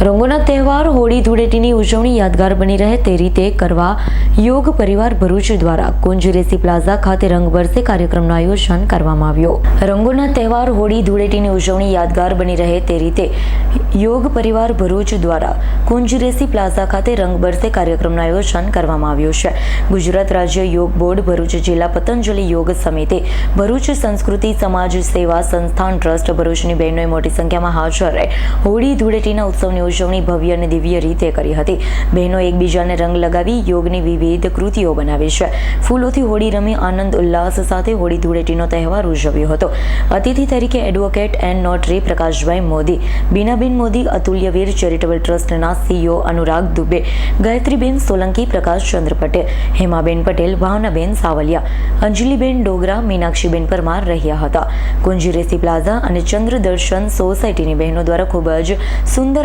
રંગોના તહેવાર, હોળી ધૂળેટીની ઉજવણી યાદગાર બની રહે તે રીતે કરવા યોગ પરિવાર ભરૂચ દ્વારા કુંજ રેસી પ્લાઝા ખાતે રંગ બરસે કાર્યક્રમનું આયોજન કરવામાં આવ્યું. રંગોના તહેવાર, હોળી ધૂળેટીની ઉજવણી યાદગાર બની રહે તે રીતે યોગ પરિવાર ભરૂચ દ્વારા કુંજ રેસી પ્લાઝા ખાતે રંગ બરસે કાર્યક્રમનું આયોજન કરવામાં આવ્યું છે. ગુજરાત રાજ્ય યોગ બોર્ડ ભરૂચ જિલ્લા પતંજલિ યોગ સમિતિ, ભરૂચ સંસ્કૃતિ સમાજ સેવા સંસ્થાન ટ્રસ્ટ ભરૂચની બહેનોએ મોટી સંખ્યામાં હાજર રહે. હોળી ધૂળેટીના ઉત્સવની ઉજવણી ભવ્ય અને દિવ્ય રીતે કરી હતી. બહેનો એકબીજાને રંગ લગાવી યોગની વિવિધ કૃતિઓ બનાવી છે. ફૂલોથી હોળી રમી આનંદ, ઉલ્લાસ સાથે હોળી ધૂળેટીનો તહેવાર ઉજવ્યો હતો. અતિથિ તરીકે advocate and notary Prakashbhai Modi, Binaben Modi Atulyaveer charitable ટ્રસ્ટના સીઈઓ અનુરાગ દુબે, ગાયત્રીબેન સોલંકી પ્રકાશચંદ્ર પટેલ, હેમાબેન પટેલ, ભાવનાબેન સાવલિયા, અંજલિબેન ડોગરા, મીનાક્ષીબેન પરમાર રહ્યા હતા. કુંજી રેસી પ્લાઝા અને ચંદ્ર દર્શન સોસાયટીની બહેનો દ્વારા ખૂબ જ સુંદર